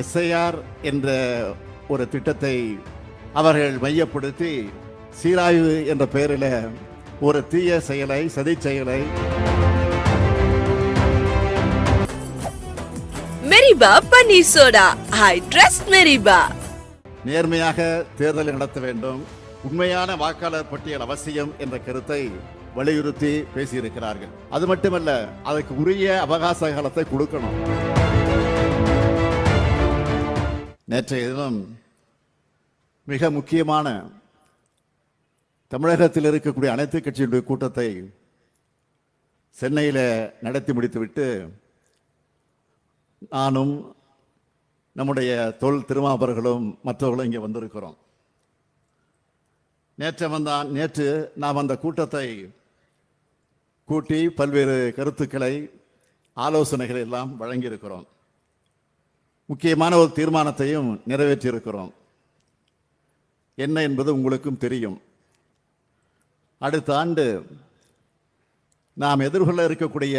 SIR என்ற ஒரு திட்டத்தை அவர்கள் மையப்படுத்தி சீராய்வு என்ற பெயரில் ஒரு தீய செயலை சதி செயலை மெரிபா பன்னீர் சோடா. I trust மெரிபா. நேர்மையாக தேர்தலை நடத்த வேண்டும். உண்மையான வாக்காளர் பட்டியல் அவசியம் என்ற கருத்தை வலியுறுத்தி பேசியிருக்கிறார்கள். அது மட்டுமல்ல அதற்கு உரிய அவகாச காலத்தை கொடுக்கணும். நேற்றைய தினம் மிக முக்கியமான தமிழகத்தில் இருக்கக்கூடிய அனைத்து கட்சியினுடைய கூட்டத்தை சென்னையில் நடத்தி முடித்துவிட்டு நானும் நம்முடைய தொல் திருமாபர்களும் மற்றவர்களும் இங்கே வந்திருக்கிறோம். நேற்று வந்தான் நேற்று நாம் அந்த கூட்டத்தை கூட்டி பல்வேறு கருத்துக்களை ஆலோசனைகளை எல்லாம் வழங்கியிருக்கிறோம். முக்கியமான ஒரு தீர்மானத்தையும் நிறைவேற்றியிருக்கிறோம். என்ன என்பது உங்களுக்கும் தெரியும். அடுத்த ஆண்டு நாம் எதிர்கொள்ள இருக்கக்கூடிய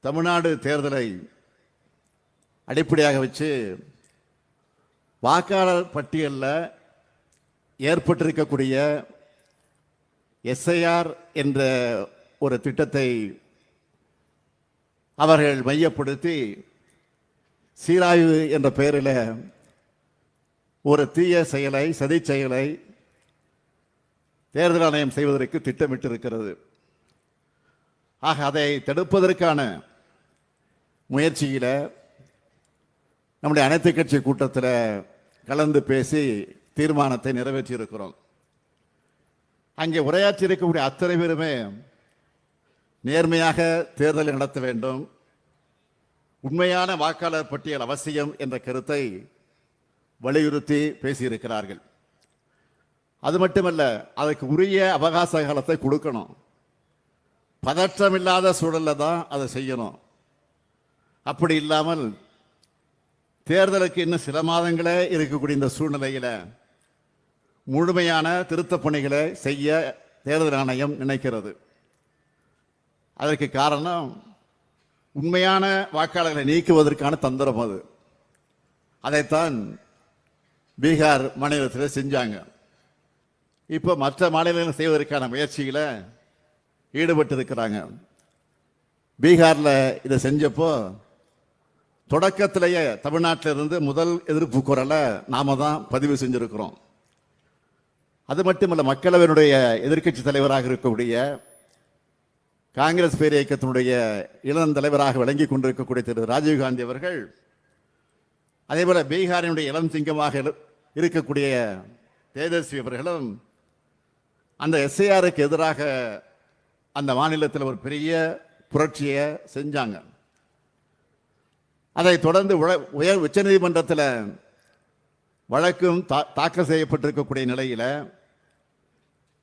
தமிழ்நாடு தேர்தலை அடிப்படையாக வச்சு வாக்காளர் பட்டியலில் ஏற்பட்டிருக்கக்கூடிய எஸ்ஐஆர் என்ற ஒரு திட்டத்தை அவர்கள் மையப்படுத்தி சீராய்வு என்ற பெயரில் ஒரு தீய செயலை சதி செயலை தேர்தல் ஆணையம் செய்வதற்கு திட்டமிட்டிருக்கிறது. ஆக அதை தடுப்பதற்கான முயற்சியில் நம்முடைய அனைத்து கட்சி கூட்டத்தில் கலந்து பேசி தீர்மானத்தை நிறைவேற்றியிருக்கிறோம். அங்கே உரையாற்றி இருக்கக்கூடிய அத்தனை பேருமே நேர்மையாக தேர்தலை நடத்த வேண்டும். உண்மையான வாக்காளர் பட்டியல் அவசியம் என்ற கருத்தை வலியுறுத்தி பேசியிருக்கிறார்கள். அது மட்டுமல்ல அதற்கு உரிய அவகாச காலத்தை கொடுக்கணும். பதற்றமில்லாத சூழலில் தான் அதை செய்யணும். அப்படி இல்லாமல் தேர்தலுக்கு இன்னும் சில மாதங்களே இருக்கக்கூடிய இந்த சூழ்நிலையில் முழுமையான திருத்தப் பணிகளை செய்ய தேர்தல் ஆணையம் நினைக்கிறது. அதற்கு காரணம் உண்மையான வாக்காளர்களை நீக்குவதற்கான தந்திரம் அது. அதைத்தான் பீகார் மாநிலத்தில் செஞ்சாங்க. இப்போ மற்ற மாநிலங்கள் செய்வதற்கான முயற்சியில் ஈடுபட்டு இருக்கிறாங்க பீகாரில் இதை செஞ்சப்போ தொடக்கத்திலேயே தமிழ்நாட்டிலிருந்து முதல் எதிர்ப்பு குரலை நாம தான் பதிவு செஞ்சுருக்கிறோம். அது மட்டுமல்ல மக்களவையினுடைய எதிர்க்கட்சி தலைவராக இருக்கக்கூடிய காங்கிரஸ் பேர் இயக்கத்தினுடைய இளம் தலைவராக விளங்கி கொண்டிருக்கக்கூடிய திரு ராஜீவ்காந்தி அவர்கள் அதே போல் பீகாரினுடைய இளம் சிங்கமாக இரு- இருக்கக்கூடிய தேஜஸ்வி அவர்களும் அந்த எஸ்ஐஆருக்கு எதிராக அந்த மாநிலத்தில் ஒரு பெரிய புரட்சியை செஞ்சாங்க. அதை தொடர்ந்து உயர் உச்சநீதிமன்றத்தில் வழக்கும் தா- தாக்கல் செய்யப்பட்டிருக்கக்கூடிய நிலையில்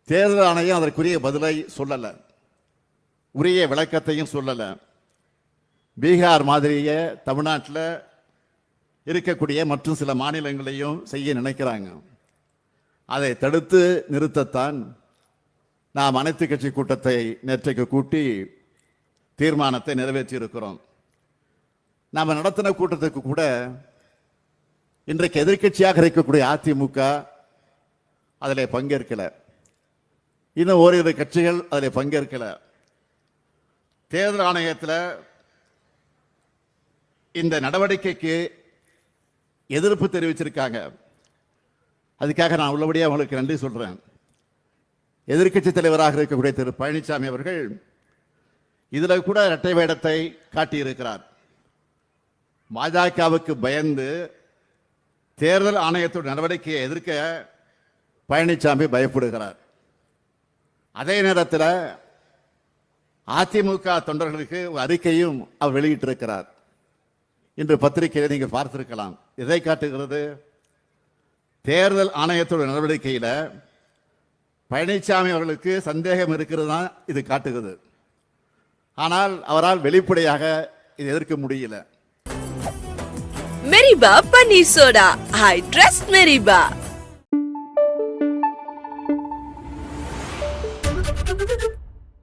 தேர்தல் ஆணையம் அதற்குரிய பதிலை சொல்லலை. உரிய விளக்கத்தையும் சொல்லலை. பீகார் மாதிரியே தமிழ்நாட்டில் இருக்கக்கூடிய மற்றும் சில மாநிலங்களையும் செய்ய நினைக்கிறாங்க. அதை தடுத்து நிறுத்தத்தான் நாம் அனைத்து கட்சி கூட்டத்தை நேற்றைக்கு கூட்டி தீர்மானத்தை நிறைவேற்றியிருக்கிறோம். நாம் நடத்தின கூட்டத்துக்கு கூட இன்றைக்கு எதிர்க்கட்சியாக இருக்கக்கூடிய அதிமுக அதில் பங்கேற்கலை. இன்னும் ஓரிரு கட்சிகள் அதில் பங்கேற்கலை. தேர்தல் ஆணையத்தில் இந்த நடவடிக்கைக்கு எதிர்ப்பு தெரிவிச்சிருக்காங்க. அதுக்காக நான் உள்ளபடியாக அவங்களுக்கு நன்றி சொல்கிறேன் எதிர்க்கட்சி தலைவராக இருக்கக்கூடிய திரு பழனிசாமி அவர்கள் இதில் கூட இரட்டை வேடத்தை காட்டியிருக்கிறார். பாஜகவுக்கு பயந்து தேர்தல் ஆணையத்தோட நடவடிக்கையை எதிர்க்க பழனிசாமி பயப்படுகிறார். அதே நேரத்தில் அதிமுக தொண்டர்களுக்கு ஒரு அறிக்கையும் அவர் வெளியிட்டிருக்கிறார். இன்று பத்திரிகையில் நீங்கள் பார்த்திருக்கலாம். இதை காட்டுகிறது? தேர்தல் ஆணையத்தோட நடவடிக்கையில் பழனிசாமி அவர்களுக்கு சந்தேகம் இருக்கிறது தான் இது காட்டுகிறது. ஆனால் அவரால் வெளிப்படையாக இதை எதிர்க்க முடியல. மெரிபா பன்னீர் சோடா ஐ ட்ரஸ்ட் மெரிபா